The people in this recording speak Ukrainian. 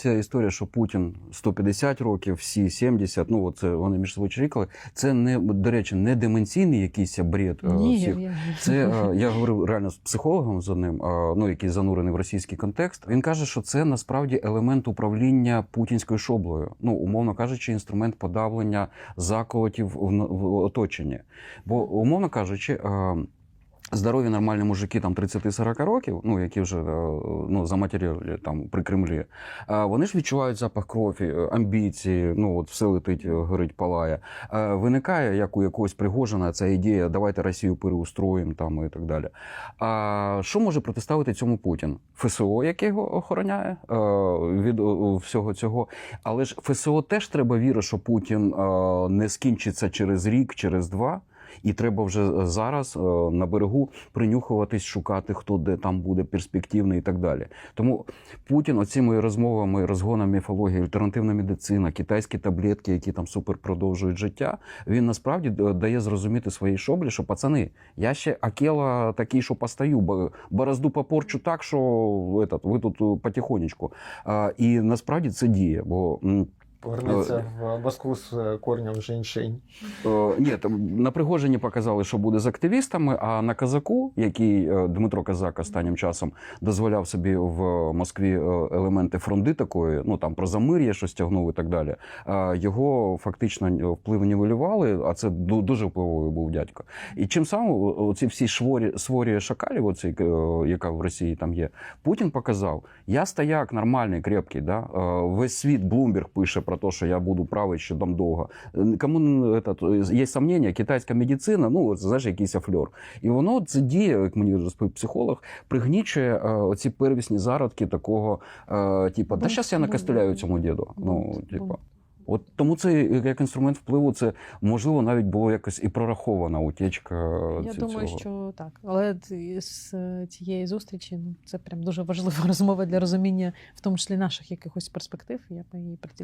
ця історія, що Путін 150 років, всі 70, ну це вони між собою чирікали. Це не до речі, не деменційний якийсь бред. е, Ні, всіх. я, Це е, я говорив реально з психологом з одним, е, ну який занурений в російський контекст. Він каже, що це насправді елемент управління путінською шоблою. Ну, умовно кажучи, інструмент подавлення заколотів в, в оточенні. Бо, умовно кажучи. Здорові нормальні мужики там 30-40 років, ну які вже е, ну заматеріли там при Кремлі, е, вони ж відчувають запах крові, е, амбіції, ну от все летить, горить, палає. Виникає як у якогось Пригожина ця ідея, давайте Росію переустроїмо там і так далі. А що може протиставити цьому Путін? ФСО, яке його охороняє від всього цього. Але ж ФСО теж треба вірити, що Путін не скінчиться через рік, через два. І треба вже зараз е, на берегу принюхуватись, шукати, хто де там буде перспективний і так далі. Тому Путін оцими розмовами, розгоном міфології, альтернативна медицина, китайські таблетки, які там супер продовжують життя, він насправді дає зрозуміти своїй шоблі, що пацани, я ще акела такий, що постаю, бо- борозду попорчу так, що этот, ви тут е, потихонечку. І насправді це діє, бо. Повернеться в Москву з е, корнем женьшень. Е, Ні, там на Пригожині показали, що буде з активістами. А на казаку, який е, Дмитро Казак останнім часом дозволяв собі в Москві елементи фронди такої, ну там про замир'я щось тягнув і так далі. Його фактично вплив нівелювали, а це дуже впливовий був дядько. І чим самим оці всі шворі сворі шакалів, оці, яка в Росії там є, Путін показав: я стояк нормальний, крепкий. Да? Весь світ Блумберг пише про те, що я буду правий ще там довго. Е, Кому ну, этот, є сомнення, китайська медицина, ну знаєш, якийсь афльор. І воно це діє, як мені розповів психолог, пригнічує е, оці первісні зародки такого, е, типу, да Бунт, зараз я бунт, накостеляю бунт. цьому діду. Ну, Бунт, типу. От тому це як інструмент впливу, це можливо навіть було якось і прорахована утечка. Я ці- думаю, що так. Але з цієї зустрічі ну, це прям дуже важлива розмова для розуміння, в тому числі наших якихось перспектив. Я її приділяла.